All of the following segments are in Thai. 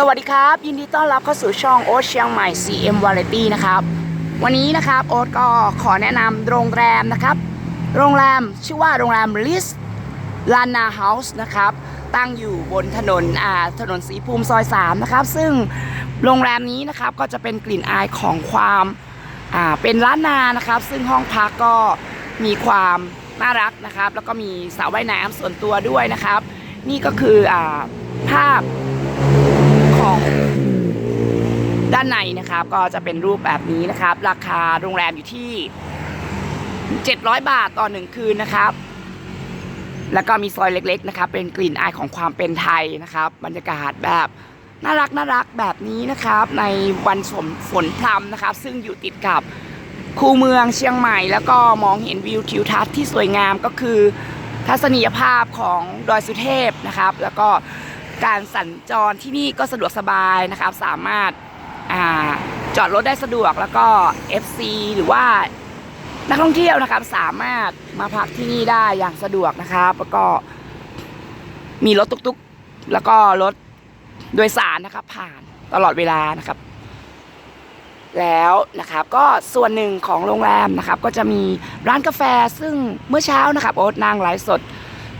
สวัสดีครับ ยินดีต้อนรับเข้าสู่ช่องโอ๊ตเชียงใหม่ CM Variety นะครับ วันนี้นะครับโอ๊ตก็ขอแนะนำโรงแรมนะครับ โรงแรมชื่อว่าโรงแรมลิสลานาเฮาส์นะครับ ตั้งอยู่บนถนนอ่าถนนสีภูมิซอย 3 นะครับ ซึ่งโรงแรมนี้นะครับก็จะเป็นกลิ่นอายของความอ่าเป็นร้านนานะครับ ซึ่งห้องพักก็มีความน่ารักนะครับ แล้วก็มีสระว่ายน้ำส่วนตัวด้วยนะครับ นี่ก็คืออ่าภาพ ของด้า นะครับ ก็จะเป็นรูปแบบนี้นะครับ ราคาโรงแรมอยู่ที่ 700 บาทต่อหนึ่งคืนนะครับ แล้วก็มีซอยเล็ก ๆ นะครับ เป็นกลิ่นอายของความเป็นไทยนะครับ บรรยากาศแบบน่ารักน่ารักแบบนี้นะครับ ในวันฝนฝนพรำนะครับ ซึ่งอยู่ติดกับคูเมืองเชียงใหม่ แล้วก็มองเห็นวิวทิวทัศน์ที่สวยงามก็คือ ทัศนียภาพของดอยสุเทพนะครับ แล้วก็การสัญจรที่นี่ก็สะดวกสบายนะครับ สามารถ จอดรถได้สะดวกแล้วก็ FC หรือว่านักท่องเที่ยวนะครับ สามารถมาพักที่นี่ได้อย่างสะดวกนะครับ แล้วก็มีรถตุกๆ แล้วก็รถโดยสารนะครับ ผ่านตลอดเวลานะครับ แล้วนะครับ ก็ส่วนหนึ่งของโรงแรมนะครับ ก็จะมีร้านกาแฟซึ่งเมื่อเช้านะครับ โอ๊ตนางไลฟ์สด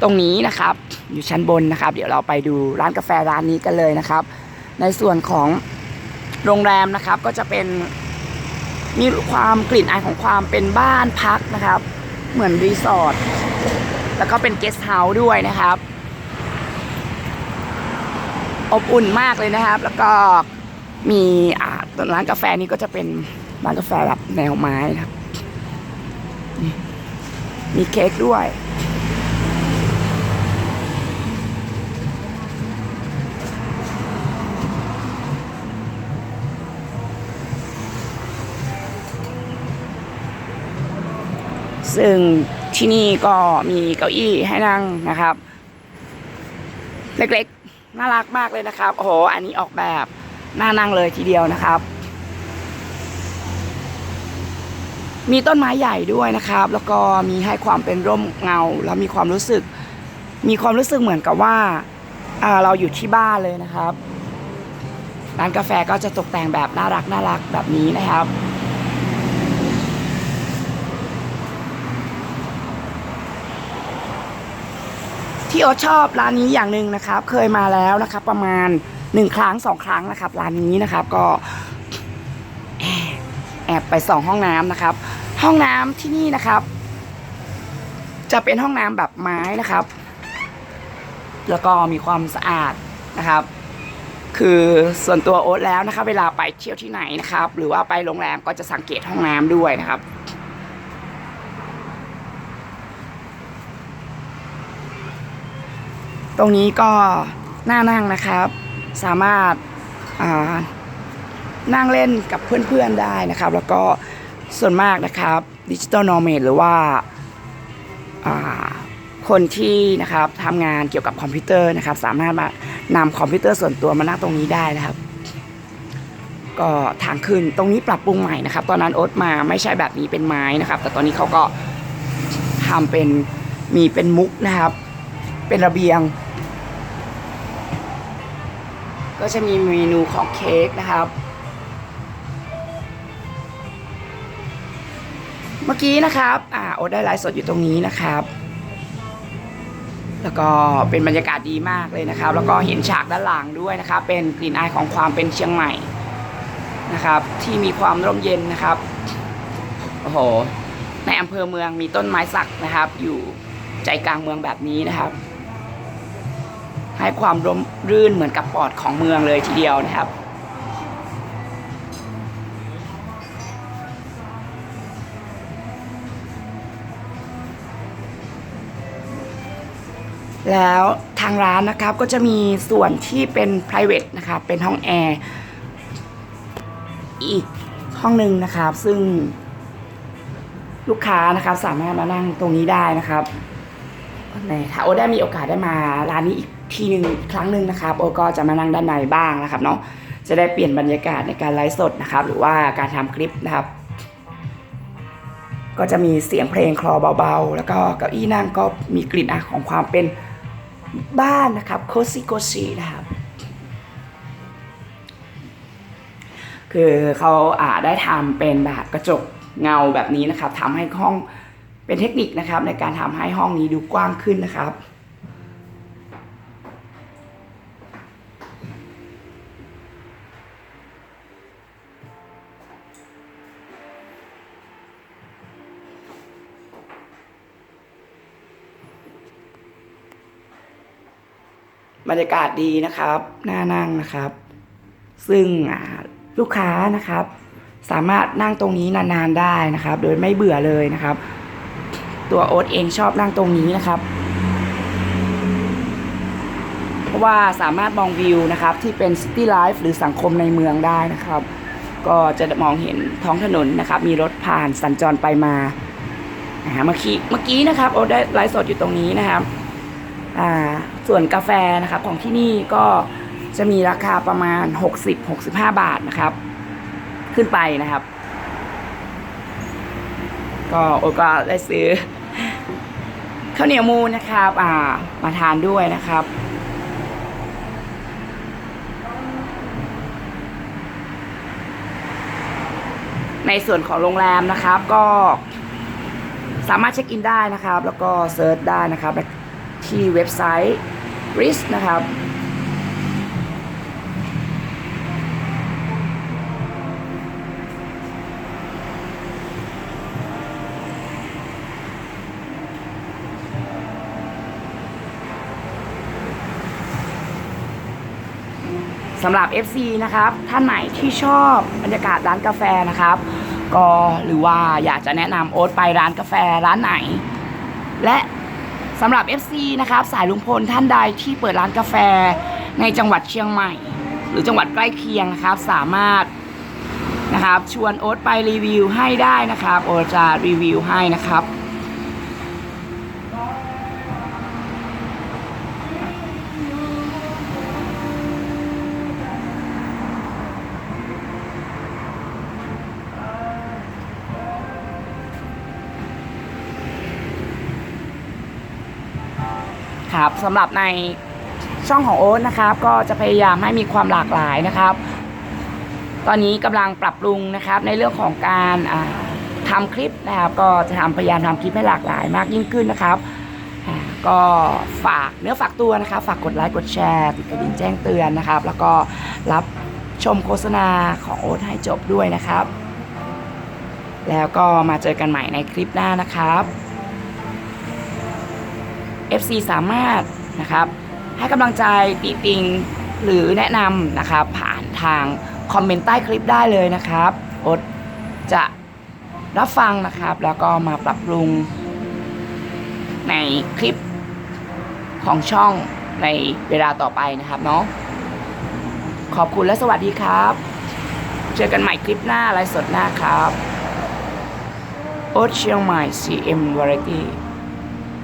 ตรงนี้นะครับ อยู่ชั้นบนนะครับ เดี๋ยวเราไปดูร้านกาแฟร้านนี้กันเลยนะครับ ในส่วนของ โรงแรมนะครับก็จะเป็นมีความกลิ่นอายของความเป็นบ้านพักนะครับ เหมือนรีสอร์ทแล้วก็เป็นเกสต์เฮาส์ด้วยนะครับ อบอุ่นมากเลยนะครับ แล้วก็มีอ่าร้านกาแฟนี้ก็จะเป็นร้านกาแฟแบบแนวไม้นะครับ มีเค้กด้วย ซึ่งที่นี่ก็มีเก้าอี้ให้นั่งนะครับ เล็กๆ น่ารักมากเลยนะครับ โอ้โห อันนี้ออกแบบน่านั่งเลยทีเดียวนะครับ มีต้นไม้ใหญ่ด้วยนะครับ แล้วก็มีให้ความเป็นร่มเงา แล้วมีความรู้สึก มีความรู้สึกเหมือนกับว่าอ่าเราอยู่ที่บ้านเลยนะครับร้านกาแฟก็จะตกแต่งแบบน่ารักน่ารักแบบนี้นะครับ ที่โอตชอบร้านนี้อย่างหนึ่งนะครับ เคยมาแล้วนะครับ ประมาณหนึ่งครั้งสองครั้งนะครับ ร้านนี้นะครับก็แอบแอบไปสองห้องน้ำนะครับ ห้องน้ำที่นี่นะครับ จะเป็นห้องน้ำแบบไม้นะครับ แล้วก็มีความสะอาดนะครับ คือส่วนตัวโอ๊ตแล้วนะครับ เวลาไปเที่ยวที่ไหนนะครับ หรือว่าไปโรงแรมก็จะสังเกตห้องน้ำด้วยนะครับ ตรงนี้ก็น่านั่งนะครับ สามารถานั่งเล่นกับเพื่อนๆได้นะครับ แล้วก็ส่วนมากนะครับดิจิตอลโนเมดหรือว่าอ่าคนที่นะครับทำงานเกี่ยวกับคอมพิวเตอร์นะครับ สามารถมานำคอมพิวเตอร์ส่วนตัวมานั่งตรงนี้ได้นะครับ ก็ทางขึ้นตรงนี้ปรับปรุงใหม่นะครับ ตอนนั้นโอ๊ตมาไม่ใช่แบบนี้เป็นไม้นะครับ แต่ตอนนี้เขาก็ทำเป็นมีเป็นมุกนะครับ เป็นระเบียง ก็จะมีเมนูของเค้กนะครับ เมื่อกี้นะครับอ่าโอได้ไลฟ์สดอยู่ตรงนี้นะครับ แล้วก็เป็นบรรยากาศดีมากเลยนะครับ แล้วก็เห็นฉากด้านหลังด้วยนะครับ เป็นกลิ่นอายของความเป็นเชียงใหม่นะครับ ที่มีความร่มเย็นนะครับโอ้โหในอำเภอเมืองมีต้นไม้สักนะครับ อยู่ใจกลางเมืองแบบนี้นะครับ ให้ความร่มรื่นเหมือนกับปอดของเมืองเลยทีเดียวนะครับแล้วทางร้านนะครับก็จะมีส่วนที่เป็น private นะครับเป็นห้องแอร์อีกห้องหนึ่งนะครับ ซึ่งลูกค้านะครับสามารถมานั่งตรงนี้ได้นะครับในถ้าโอได้มีโอกาสได้มาร้านนี้อีก ทีหนึ่งครั้งหนึ่งนะครับโอก็จะมานั่งด้านในบ้างนะครับเนาะจะได้เปลี่ยนบรรยากาศในการไลฟ์สดนะครับ หรือว่าการทำคลิปนะครับ ก็จะมีเสียงเพลงคลอเบาๆ แล้วก็เก้าอี้นั่งก็มีกลิ่นอายของความเป็นบ้านนะครับโคซิโกชินะครับคือเขาอ่าได้ทำเป็นแบบกระจกเงาแบบนี้นะครับทำให้ห้องเป็นเทคนิคนะครับ ในการทำให้ห้องนี้ดูกว้างขึ้นนะครับ บรรยากาศดีนะครับน่านั่งนะครับ ซึ่งลูกค้านะครับ สามารถนั่งตรงนี้นานๆได้นะครับ โดยไม่เบื่อเลยนะครับ ตัวโอ๊ตเองชอบนั่งตรงนี้นะครับ เพราะว่าสามารถมองวิวนะครับ ที่เป็นซิตี้ไลฟ์หรือสังคมในเมืองได้นะครับ ก็จะมองเห็นท้องถนนนะครับ มีรถผ่านสัญจรไปมาเมื่อกี้เมื่อกี้นะครับโอ๊ตได้ไลฟ์สดอยู่ตรงนี้นะครับ ส่วนกาแฟนะครับของที่นี่ก็จะมีราคาประมาณ 60-65 บาทนะครับ ขึ้นไปนะครับ ก็โอก็ได้ซื้อข้าวเหนียวมูนนะครับอ่ามาทานด้วยนะครับในส่วนของโรงแรมนะครับก็สามารถเช็คอินได้นะครับ แล้วก็เซิร์ชได้นะครับ ที่เว็บไซต์ RIS นะครับ สำหรับ FC นะครับ ท่านไหนที่ชอบบรรยากาศร้านกาแฟนะครับ ก็หรือว่าอยากจะแนะนำโอ๊ตไปร้านกาแฟร้านไหน และ สำหรับ FC นะครับสายลุงพลท่านใดที่เปิดร้านกาแฟในจังหวัดเชียงใหม่ หรือจังหวัดใกล้เคียงนะครับ สามารถนะครับชวนโอ๊ตไปรีวิวให้ได้นะครับ โอ๊ตจะรีวิวให้นะครับ ครับสำหรับในช่องของโอ๊ตนะครับ ก็จะพยายามให้มีความหลากหลายนะครับ ตอนนี้กำลังปรับปรุงนะครับในเรื่องของการทำคลิปนะครับ ก็จะทำพยายามทำคลิปให้หลากหลายมากยิ่งขึ้นนะครับก็ฝากเนื้อฝากตัวนะครับ ฝากกดไลค์กดแชร์ติดกระดิ่งแจ้งเตือนนะครับ แล้วก็รับชมโฆษณาของโอ๊ตให้จบด้วยนะครับ แล้วก็มาเจอกันใหม่ในคลิปหน้านะครับ FC สามารถนะครับให้กำลังใจติติงหรือแนะนำนะครับผ่านทางคอมเมนต์ใต้คลิปได้เลยนะครับอ๊ตจะรับฟังนะครับ แล้วก็มาปรับปรุงในคลิปของช่องในเวลาต่อไปนะครับเนาะขอบคุณและสวัสดีครับ เจอกันใหม่คลิปหน้าไลฟ์สดหน้าครับโอ๊ตเชียงใหม่ CM Variety